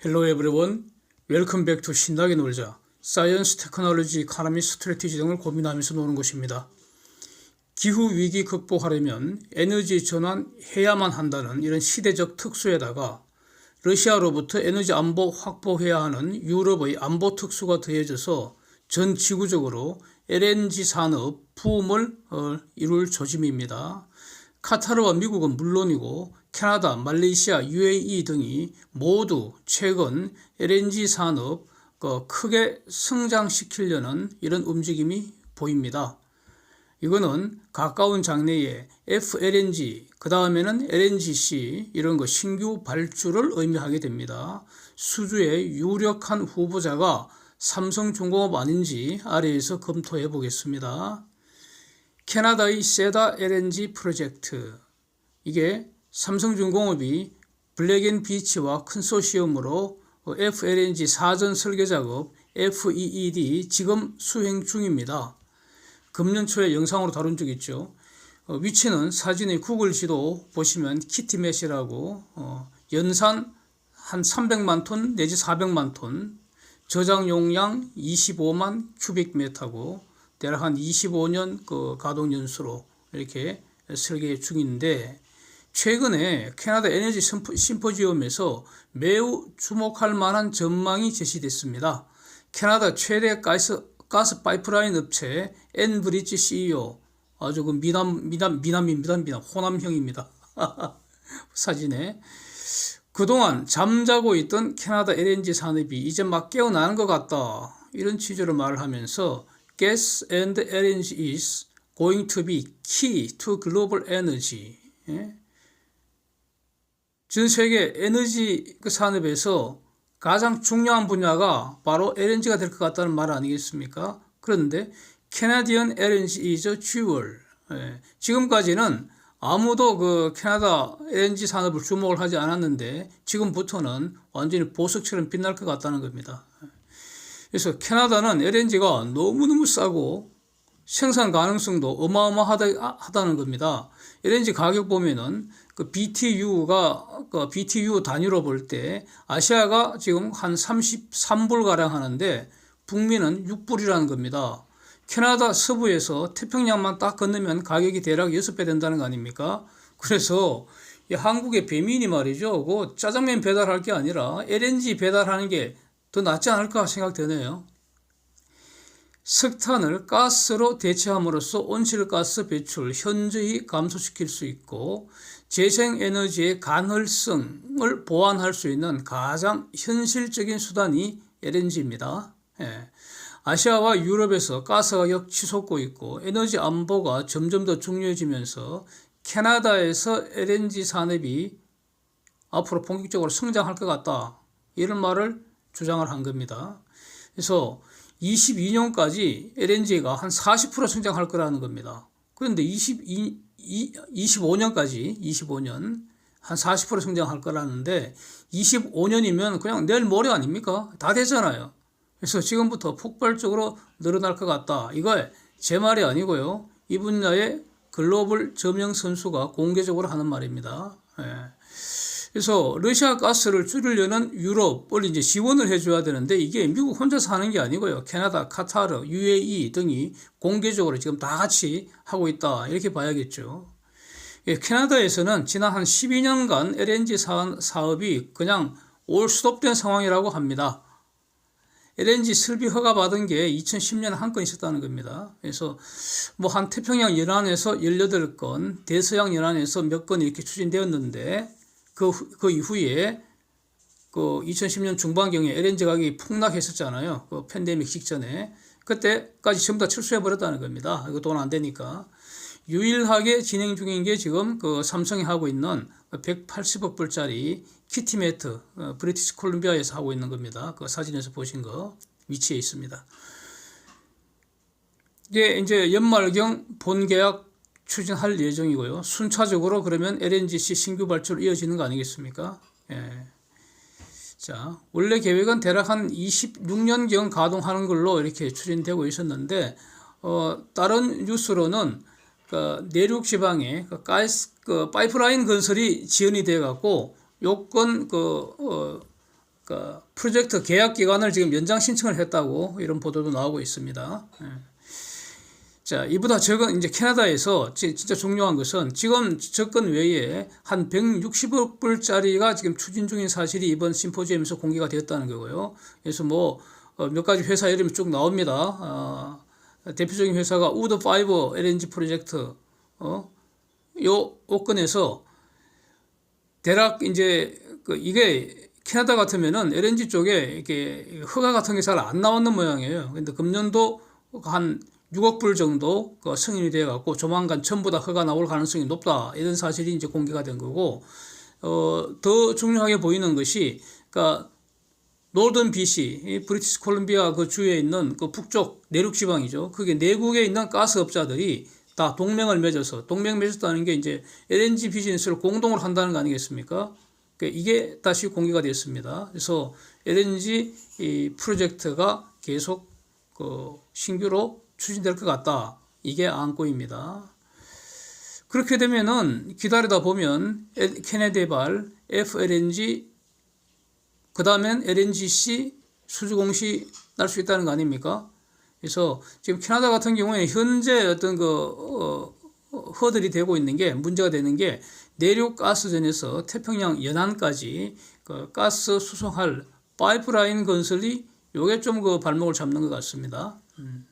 Everyone. Welcome back to 신나게 놀자. 사이언스, 테크놀로지, 이카노미, 스트레티지 등을 고민하면서 노는 곳입니다. 기후 위기 극복하려면 에너지 전환 해야만 한다는 이런 시대적 특수에다가 러시아로부터 에너지 안보 확보해야 하는 유럽의 안보 특수가 더해져서 전 지구적으로 LNG 산업 부음을 어, 이룰 조짐입니다. 카타르와 미국은 물론이고 캐나다, 말레이시아, UAE 등이 모두 최근 LNG 산업 그 크게 성장시키려는 이런 움직임이 보입니다. 이거는 가까운 장래에 FLNG, 그 다음에는 LNGC 이런 거 신규 발주를 의미하게 됩니다. 수주의 유력한 후보자가 삼성중공업 아닌지 아래에서 검토해 보겠습니다. 캐나다의 세다 LNG 프로젝트. 이게 삼성중공업이 블랙앤비치와 컨소시엄으로 FLNG 사전 설계 작업 FEED 지금 수행 중입니다. 금년 초에 영상으로 다룬 적 있죠. 어, 위치는 사진의 구글 지도 보시면 키티맷이라고 어, 연산 한 300만 톤 내지 400만 톤 저장 용량 25만 큐빅미터고 대략 한 25년 그 가동 연수로 이렇게 설계 중인데 최근에 캐나다 에너지 심포- 심포지엄에서 매우 주목할 만한 전망이 제시됐습니다. 캐나다 최대 가스, 가스 파이프라인 업체 엔브리지 CEO 아주 그 미남 미남 미남입니다 미남 호남형입니다. 사진에. 그동안 잠자고 있던 캐나다 LNG 산업이 이제 막 깨어나는 것 같다. 이런 취지로 말을 하면서 Gas and LNG is going to be key to global energy. 예? 전 세계 에너지 그 산업에서 가장 중요한 분야가 바로 LNG가 될 것 같다는 말 아니겠습니까? 그런데 Canadian LNG is a jewel. 예, 지금까지는 아무도 그 캐나다 LNG 산업을 주목을 하지 않았는데 지금부터는 완전히 보석처럼 빛날 것 같다는 겁니다. 그래서 캐나다는 LNG가 너무너무 싸고 생산 가능성도 어마어마하다는 겁니다. LNG 가격 보면은 그 BTU가 그 BTU 단위로 볼 때 아시아가 지금 한 33불 가량 하는데 북미는 6불이라는 겁니다. 캐나다 서부에서 태평양만 딱 건너면 가격이 대략 6배 된다는 거 아닙니까? 그래서 이 한국의 배민이 말이죠. 그 짜장면 배달할 게 아니라 LNG 배달하는 게 더 낫지 않을까 생각되네요. 석탄을 가스로 대체함으로써 온실가스 배출 현저히 감소시킬 수 있고 재생에너지의 가능성을 보완할 수 있는 가장 현실적인 수단이 LNG입니다. 예. 아시아와 유럽에서 가스 가격 치솟고 있고 에너지 안보가 점점 더 중요해지면서 캐나다에서 LNG 산업이 앞으로 본격적으로 성장할 것 같다. 이런 말을 주장을 한 겁니다. 그래서 22년까지 LNG가 한 40% 성장할 거라는 겁니다. 그런데 22, 25년까지 25년 한 40% 성장할 거라는데 25년이면 그냥 내일 모레 아닙니까? 다 되잖아요. 그래서 지금부터 폭발적으로 늘어날 것 같다. 이거 제 말이 아니고요. 이 분야의 글로벌 저명 선수가 공개적으로 하는 말입니다. 예. 그래서 러시아 가스를 줄이려는 유럽을 이제 지원을 해줘야 되는데 이게 미국 혼자서 하는 게 아니고요. 캐나다, 카타르, UAE 등이 공개적으로 지금 다 같이 하고 있다. 이렇게 봐야겠죠. 예, 캐나다에서는 지난 한 12년간 LNG 사, 사업이 그냥 올 스톱된 상황이라고 합니다. LNG 설비 허가 받은 게 2010년에 한 건 있었다는 겁니다. 그래서 뭐 한 태평양 연안에서 18건, 대서양 연안에서 몇 건 이렇게 추진되었는데 그, 후- 그 이후에 그 2010년 중반경에 LNG 가격이 폭락했었잖아요. 그 팬데믹 직전에. 그때까지 전부 다 철수해 버렸다는 겁니다. 이거 돈 안 되니까. 유일하게 진행 중인 게 지금 그 삼성이 하고 있는 180억 불짜리 키티매트 어, 브리티시 콜ум비아에서 하고 있는 겁니다. 그 사진에서 보신 거 위치에 있습니다. 이게 이제 연말경 본계약 추진할 예정이고요. 순차적으로 그러면 LNGC 신규 발주로 이어지는 거 아니겠습니까? 예. 자, 원래 계획은 대략 한 26년경 가동하는 걸로 이렇게 추진되고 있었는데, 어, 다른 뉴스로는 그 내륙 지방에 그 가스 그 파이프라인 건설이 지연이 돼 갖고 요건 그 어, 그 프로젝트 계약 기간을 지금 연장 신청을 했다고 이런 보도도 나오고 있습니다. 예. 자, 이보다 적은 이제 캐나다에서 지- 진짜 중요한 것은 지금 접근 외에 한 160억 불짜리가 지금 추진 중인 사실이 이번 심포지엄에서 공개가 되었다는 거고요. 그래서 뭐 몇 가지 회사 이름이 쭉 나옵니다. 어, 대표적인 회사가 우드 파이버 LNG 프로젝트 어, 요 옷건에서 대략 이제 그 이게 캐나다 같으면은 LNG 쪽에 이렇게 허가 같은 게 잘 안 나오는 모양이에요. 근데 금년도 한 6억 불 정도 그 승인이 되어 갖고 조만간 전부 다 허가 나올 가능성이 높다. 이런 사실이 이제 공개가 된 거고 어, 더 중요하게 보이는 것이 그러니까 노던 BC, 이 브리티스 콜ум비아 그 주에 있는 그 북쪽 내륙 지방이죠. 그게 내국에 있는 가스 업자들이 다 동맹을 맺어서 동맹 맺었다는 게 이제 LNG 비즈니스를 공동으로 한다는 거 아니겠습니까? 그러니까 이게 다시 공개가 됐습니다. 그래서 LNG 이 프로젝트가 계속 그 신규로 추진될 것 같다. 이게 안고입니다. 그렇게 되면은 기다리다 보면 케네디발 FLNG 그 다음엔 LNGC 수주 공시 날 수 있다는 거 아닙니까? 그래서 지금 캐나다 같은 경우에 현재 어떤 그 어, 어, 허들이 되고 있는 게 문제가 되는 게 내륙 가스전에서 태평양 연안까지 그 가스 수송할 파이프라인 건설이 요게 좀 그 발목을 잡는 것 같습니다. 음.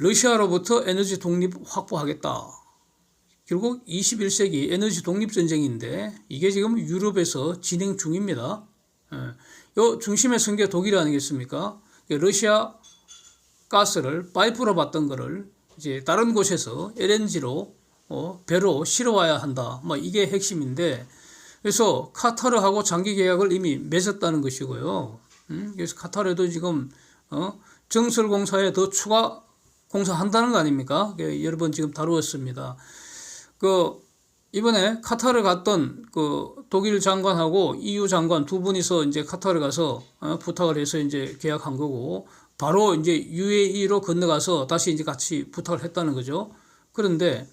러시아로부터 에너지 독립 확보하겠다. 결국 21세기 에너지 독립 전쟁인데 이게 지금 유럽에서 진행 중입니다. 예. 요 중심에 선게 독일 아니겠습니까? 러시아 가스를 파이프로 받던 거를 이제 다른 곳에서 LNG로 어, 배로 실어와야 한다. 뭐 이게 핵심인데 그래서 카타르하고 장기 계약을 이미 맺었다는 것이고요. 음? 그래서 카타르도 지금 어, 정설 공사에 더 추가 공사한다는 거 아닙니까? 예, 여러 번 지금 다루었습니다. 그 이번에 카타르 갔던 그 독일 장관하고 EU 장관 두 분이서 이제 카타르 가서 어, 부탁을 해서 이제 계약한 거고 바로 이제 UAE로 건너가서 다시 이제 같이 부탁을 했다는 거죠. 그런데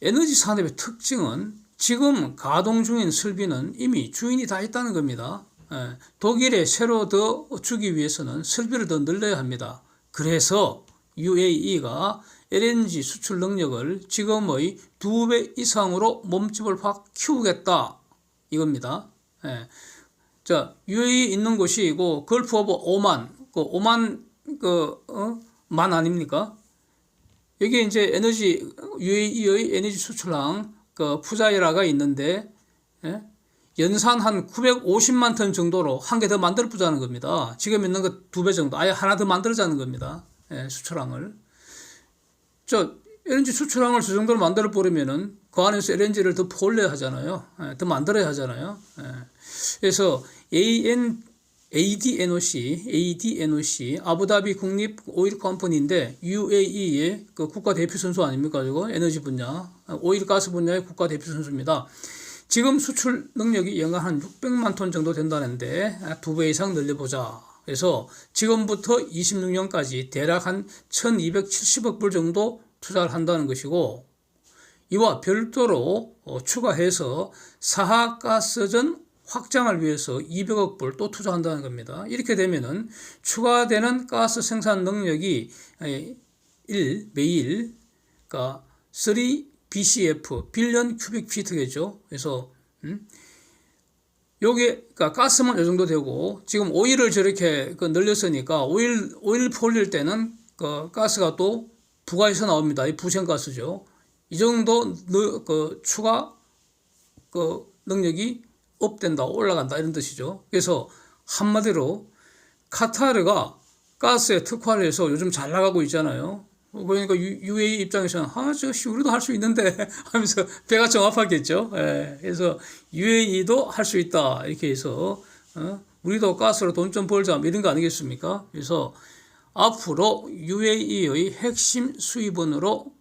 에너지 산업의 특징은 지금 가동 중인 설비는 이미 주인이 다 있다는 겁니다. 예, 독일에 새로 더 주기 위해서는 설비를 더 늘려야 합니다. 그래서 UAE가 LNG 수출 능력을 지금의 두 배 이상으로 몸집을 확 키우겠다 이겁니다. 예. 자 UAE 있는 곳이고 걸프 오브 오만 그 오만 그만 아닙니까? 여기 이제 에너지 UAE의 에너지 수출항 그 푸자이라가 있는데 예? 연산 한 950만 톤 정도로 한 개 더 만들어 보자는 겁니다. 지금 있는 거 두 배 정도, 아예 하나 더 만들자는 겁니다. 예, 수출항을. 저 LNG 수출항을 저 정도로 만들어 버리면은 그 안에서 LNG를 더 퍼올려야 하잖아요. 예, 더 만들어야 하잖아요. 예. 그래서 AN ADNOC, ADNOC, 아부다비 국립 오일 컴퍼니인데 UAE의 그 국가 대표 선수 아닙니까? 이거 에너지 분야, 오일 가스 분야의 국가 대표 선수입니다. 지금 수출 능력이 연간 한 600만 톤 정도 된다는데 두 배 이상 늘려보자. 그래서 지금부터 26년까지 대략 한 1270억 불 정도 투자를 한다는 것이고 이와 별도로 어, 추가해서 사하가스전 확장을 위해서 200억 불 또 투자한다는 겁니다. 이렇게 되면은 추가되는 가스 생산 능력이 1 매일 그러니까 3 BCF 빌리언 큐빅 피트겠죠. 그래서 음? 요게 그러니까 가스만 요 정도 되고 지금 오일을 저렇게 그 늘렸으니까 오일 오일 폴릴 때는 그 가스가 또 부가해서 나옵니다. 이 부생 가스죠. 이 정도 느, 그 추가 그 능력이 업된다 올라간다 이런 뜻이죠. 그래서 한마디로 카타르가 가스에 특화를 해서 요즘 잘 나가고 있잖아요. 그러니까 UAE 입장에서는 아, 저씨 우리도 할 수 있는데 하면서 배가 정합하겠죠. 예, 그래서 UAE도 할 수 있다 이렇게 해서 어? 우리도 가스로 돈 좀 벌자 뭐 이런 거 아니겠습니까? 그래서 앞으로 UAE의 핵심 수입원으로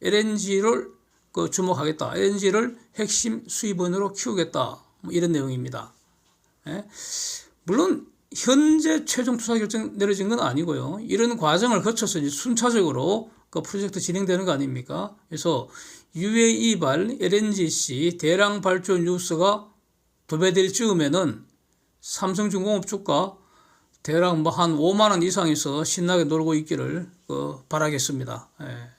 LNG를 그 주목하겠다. LNG를 핵심 수입원으로 키우겠다. 뭐 이런 내용입니다. 예? 물론 현재 최종 투자 결정 내려진 건 아니고요. 이런 과정을 거쳐서 이제 순차적으로 그 프로젝트 진행되는 거 아닙니까? 그래서 UAE발 LNGC 대량 발전 뉴스가 두배될 즈음에는 삼성중공업 주가 대략 뭐 한 5만 원 이상에서 신나게 놀고 있기를 어, 바라겠습니다. 예.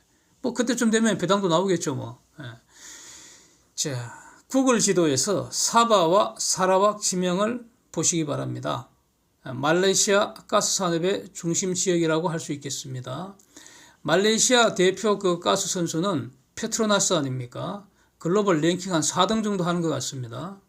뭐 그때쯤 되면 배당도 나오겠죠 뭐. 예. 자, 구글 지도에서 사바와 사라왁 지명을 보시기 바랍니다. 말레이시아 가스 산업의 중심 지역이라고 할 수 있겠습니다. 말레이시아 대표 그 가스 선수는 페트로나스 아닙니까? 글로벌 랭킹 한 4등 정도 하는 것 같습니다.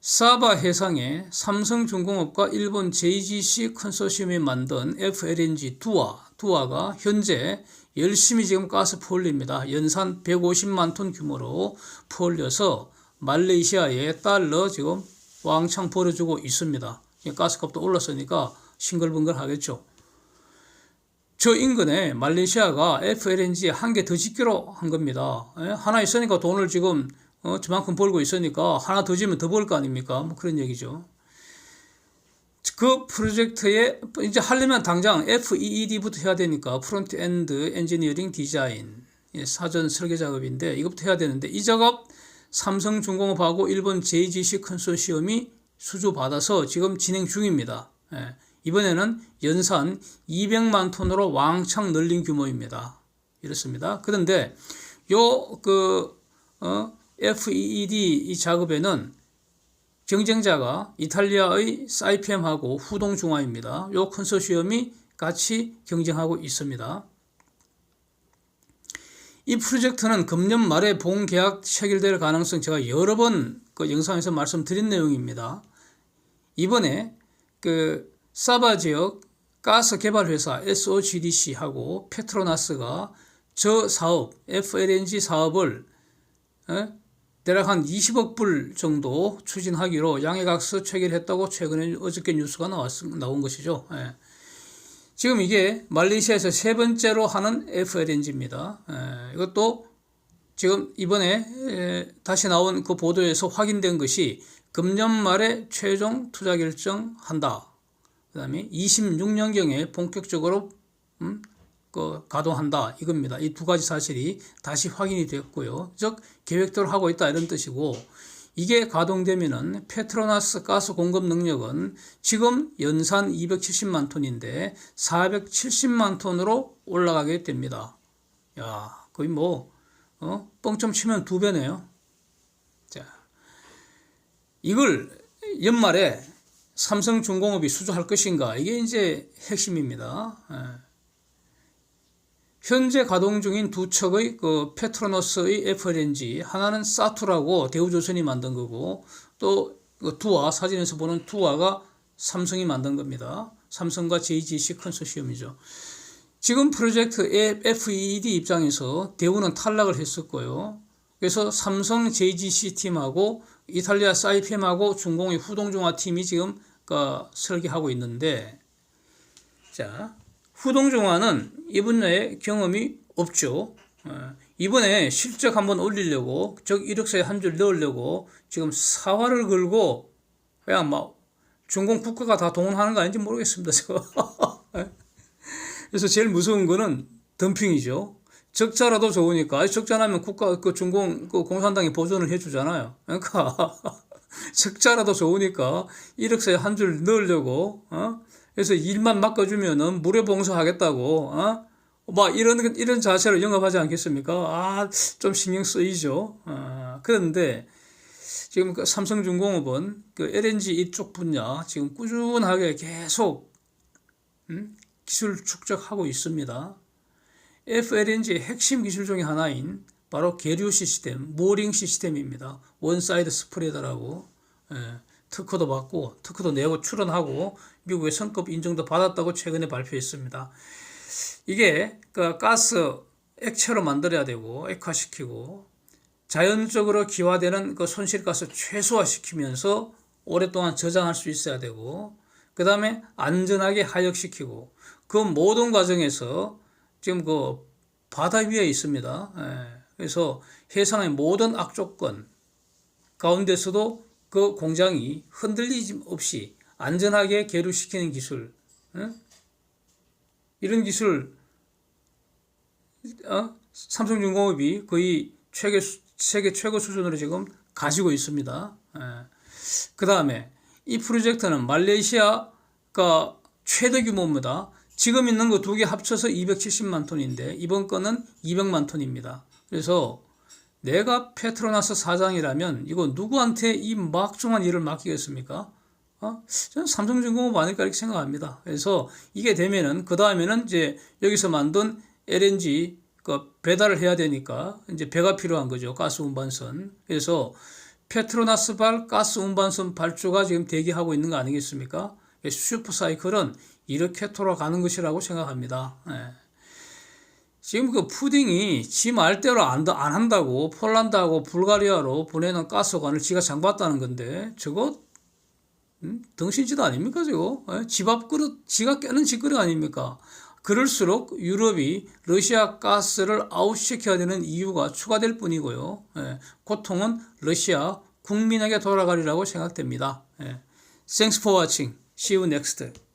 사바 해상에 삼성중공업과 일본 JGC 컨소시엄이 만든 FLNG 두아, 두아가 현재 열심히 지금 가스 퍼올립니다. 연산 150만 톤 규모로 퍼올려서 말레이시아에 달러 지금 왕창 벌어주고 있습니다. 가스값도 올랐으니까 싱글벙글 하겠죠. 저 인근에 말레이시아가 FLNG 한 개 더 짓기로 한 겁니다. 예? 하나 있으니까 돈을 지금 어, 저만큼 벌고 있으니까 하나 더 지면 더 벌 거 아닙니까? 뭐 그런 얘기죠. 그 프로젝트에 이제 하려면 당장 FEED부터 해야 되니까 프론트 엔드 엔지니어링 디자인 예, 사전 설계 작업인데 이것부터 해야 되는데 이 작업 삼성중공업하고 일본 JGC 컨소시엄이 수주 받아서 지금 진행 중입니다. 예, 이번에는 연산 200만 톤으로 왕창 늘린 규모입니다. 이렇습니다. 그런데 요그 어, FEED 이 작업에는 경쟁자가 이탈리아의 사이피엠하고 후동중화입니다. 요 컨소시엄이 같이 경쟁하고 있습니다. 이 프로젝트는 금년 말에 본 계약 체결될 가능성 제가 여러 번 그 영상에서 말씀드린 내용입니다. 이번에 그 사바 지역 가스 개발 회사 SOGDC하고 페트로나스가 저 사업 FLNG 사업을 에? 대략 한 20억 불 정도 추진하기로 양해각서 체결했다고 최근에 어저께 뉴스가 나왔, 나온 것이죠. 예. 지금 이게 말레이시아에서 세 번째로 하는 FLNG입니다. 예. 이것도 지금 이번에 에, 다시 나온 그 보도에서 확인된 것이 금년 말에 최종 투자 결정한다. 그 다음에 26년경에 본격적으로 음, 그 가동한다 이겁니다. 이 두 가지 사실이 다시 확인이 됐고요. 즉 계획대로 하고 있다 이런 뜻이고 이게 가동되면은 페트로나스 가스 공급 능력은 지금 연산 270만 톤인데 470만 톤으로 올라가게 됩니다. 야, 거의 뭐 어? 뻥점 치면 두 배네요. 자, 이걸 연말에 삼성중공업이 수주할 것인가 이게 이제 핵심입니다. 예. 현재 가동 중인 두 척의 그 페트로너스의 FLNG 하나는 사투라고 대우조선이 만든 거고 또그 두아 사진에서 보는 두아가 삼성이 만든 겁니다. 삼성과 JGC 컨소시엄이죠. 지금 프로젝트 FED 입장에서 대우는 탈락을 했었고요. 그래서 삼성 JGC 팀하고 이탈리아 사이펜하고 중공의 후동중화 팀이 지금 그 설계하고 있는데 자 후동중화는 이번 에 경험이 없죠. 어, 이번에 실적 한번 올리려고 적 이력서에 한 줄 넣으려고 지금 사활을 걸고 그냥 막 중공 국가가 다 동원하는 거 아닌지 모르겠습니다. 그래서 제일 무서운 거는 덤핑이죠. 적자라도 좋으니까 적자 나면 국가 그 중공 그 공산당이 보존을 해주잖아요. 그러니까 적자라도 좋으니까 이력서에 한 줄 넣으려고 어? 그래서 일만 맡겨주면은 무료 봉사하겠다고 어? 막 이런 이런 자세로 영업하지 않겠습니까? 아, 좀 신경 쓰이죠. 아, 그런데 지금 그 삼성중공업은 그 LNG 이쪽 분야 지금 꾸준하게 계속 음? 기술 축적하고 있습니다. FLNG의 핵심 기술 중에 하나인 바로 계류 시스템, 모링 시스템입니다. 원사이드 스프레더라고 예, 특허도 받고 특허도 내고 출원하고 미국의 성급 인정도 받았다고 최근에 발표했습니다. 이게 그 가스 액체로 만들어야 되고 액화시키고 자연적으로 기화되는 그 손실가스 최소화시키면서 오랫동안 저장할 수 있어야 되고 그 다음에 안전하게 하역시키고 그 모든 과정에서 지금 그 바다 위에 있습니다. 예. 그래서 해상의 모든 악조건 가운데서도 그 공장이 흔들리지 없이 안전하게 계류시키는 기술, 예? 이런 기술, 어? 삼성중공업이 거의 세계, 세계 최고 수준으로 지금 가지고 있습니다. 그 다음에 이 프로젝트는 말레이시아가 최대 규모입니다. 지금 있는 거 두 개 합쳐서 270만 톤인데 이번 건은 200만 ton입니다. 그래서 내가 페트로나스 사장이라면 이거 누구한테 이 막중한 일을 맡기겠습니까? 어? 저는 삼성중공업 아닐까 이렇게 생각합니다. 그래서 이게 되면은 그 다음에는 이제 여기서 만든 LNG 그 배달을 해야 되니까 이제 배가 필요한 거죠. 가스 운반선. 그래서 페트로나스발 가스 운반선 발주가 지금 대기하고 있는 거 아니겠습니까? 슈퍼 사이클은 이렇게 돌아가는 것이라고 생각합니다. 예. 지금 그 푸딩이 지 말대로 안, 안 한다고 폴란드하고 불가리아로 보내는 가스관을 지가 장봤다는 건데 저거 음? 덩신짓 아닙니까 저거? 예? 집앞 그릇 지가 깨는 짓거리 아닙니까? 그럴수록 유럽이 러시아 가스를 아웃시켜야 되는 이유가 추가될 뿐이고요. 예, 고통은 러시아 국민에게 돌아가리라고 생각됩니다. 예. Thanks for watching. See you next.